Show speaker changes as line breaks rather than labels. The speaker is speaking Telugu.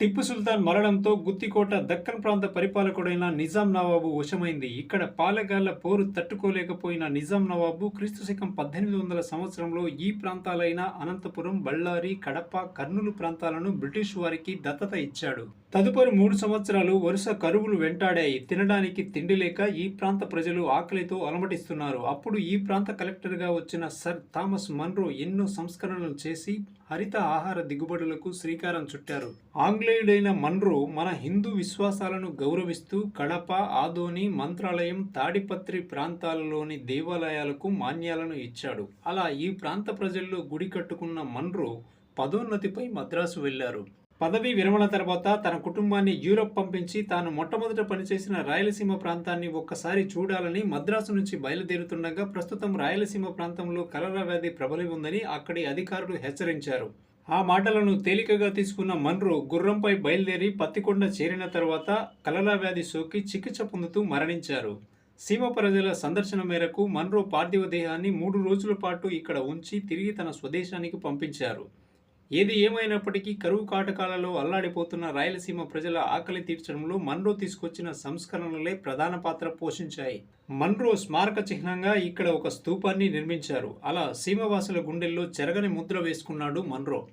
టిప్పు సుల్తాన్ మరణంతో గుత్తికోట దక్కన్ ప్రాంత పరిపాలకుడైన నిజాం నవాబు వశమైంది. ఇక్కడ పాలగాళ్ళ పోరు తట్టుకోలేకపోయిన నిజాం నవాబు క్రీస్తు శకం పద్దెనిమిది వందల సంవత్సరంలో ఈ ప్రాంతాలైన అనంతపురం బళ్ళారి కడప కర్నూలు ప్రాంతాలను బ్రిటిష్ వారికి దత్తత ఇచ్చాడు. తదుపరి మూడు సంవత్సరాలు వరుస కరువులు వెంటాడాయి. తినడానికి తిండి లేక ఈ ప్రాంత ప్రజలు ఆకలితో అలమటిస్తున్నారు. అప్పుడు ఈ ప్రాంత కలెక్టర్గా వచ్చిన సర్ థామస్ మన్రో ఎన్నో సంస్కరణలు చేసి హరిత ఆహార దిగుబడులకు శ్రీకారం చుట్టారు. ఆంగ్లేయుడైన మన్రో మన హిందూ విశ్వాసాలను గౌరవిస్తూ కడప ఆదోని మంత్రాలయం తాడిపత్రి ప్రాంతాలలోని దేవాలయాలకు మాన్యాలను ఇచ్చాడు. అలా ఈ ప్రాంత ప్రజల్లో గుడి కట్టుకున్న మన్రో పదోన్నతిపై మద్రాసు వెళ్ళారు పదవీ విరమణ తర్వాత తన కుటుంబాన్ని యూరప్ పంపించి తాను మొట్టమొదట పనిచేసిన రాయలసీమ ప్రాంతాన్ని ఒక్కసారి చూడాలని మద్రాసు నుంచి బయలుదేరుతుండగా ప్రస్తుతం రాయలసీమ ప్రాంతంలో కలరా వ్యాధి ప్రబలి ఉందని అక్కడి అధికారులు హెచ్చరించారు. ఆ మాటలను తేలికగా తీసుకున్న మన్రో గుర్రంపై బయలుదేరి పత్తికొండ చేరిన తర్వాత కలరా వ్యాధి సోకి చికిత్స పొందుతూ మరణించారు. సీమ ప్రజల సందర్శన మేరకు మన్రో పార్థివ దేహాన్ని మూడు రోజుల పాటు ఇక్కడ ఉంచి తిరిగి తన స్వదేశానికి పంపించారు. ఏది ఏమైనప్పటికీ కరువు కాటకాలలో అల్లాడిపోతున్న రాయలసీమ ప్రజల ఆకలి తీర్చడంలో మన్రో తీసుకొచ్చిన సంస్కరణలే ప్రధాన పాత్ర పోషించాయి. మన్రో స్మారక చిహ్నంగా ఇక్కడ ఒక స్తూపాన్ని నిర్మించారు. అలా సీమవాసుల గుండెల్లో చెరగని ముద్ర వేసుకున్నాడు మన్రో.